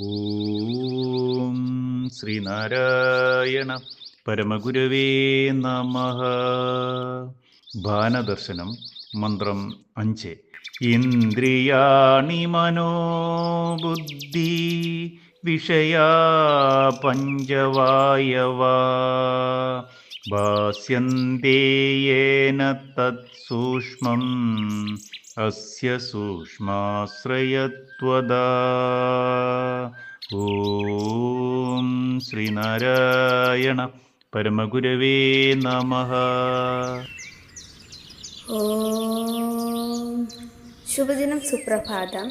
ഓം ശ്രീനാരായണ പരമഗുരുവേ നമ. ഭാനദർശനം മന്ത്രം അഞ്ച്. ഇന്ദ്രിയാണി മനോബുദ്ധി വിഷയാ പഞ്ചവായവ. ഭാസ്യന്തേയേന തത്സൂക്ഷ്മം അസ്യ സൂക്ഷ്മാശ്രയത്വദാ ഓം ശ്രീനാരായണ പരമഗുരവേ നമഃ ശുഭദിനം സുപ്രഭാതം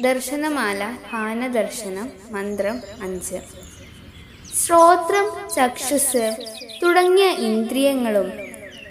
ദർശനമാല ഹാനദർശനം മന്ത്രം അഞ്ച്. ശ്രോത്രം ചക്ഷുസ് തുടങ്ങിയ ഇന്ദ്രിയങ്ങളും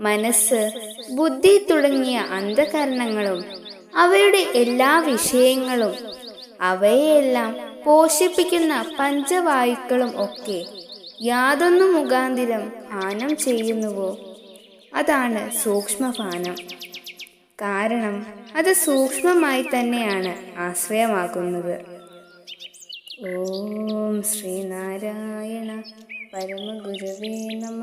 മനസ്സ് ബുദ്ധി തുടങ്ങിയ അന്ധകരണങ്ങളും അവയുടെ എല്ലാ വിഷയങ്ങളും അവയെല്ലാം പോഷിപ്പിക്കുന്ന പഞ്ചവായുക്കളും ഒക്കെ യാതൊന്നു മുഖാന്തിരം പാനം ചെയ്യുന്നുവോ? അതാണ് സൂക്ഷ്മപാനം. കാരണം അത് സൂക്ഷ്മമായി തന്നെയാണ് ആശ്രയമാകുന്നത്. ഓം ശ്രീനാരായണ പരമഗുരുവേ നമ.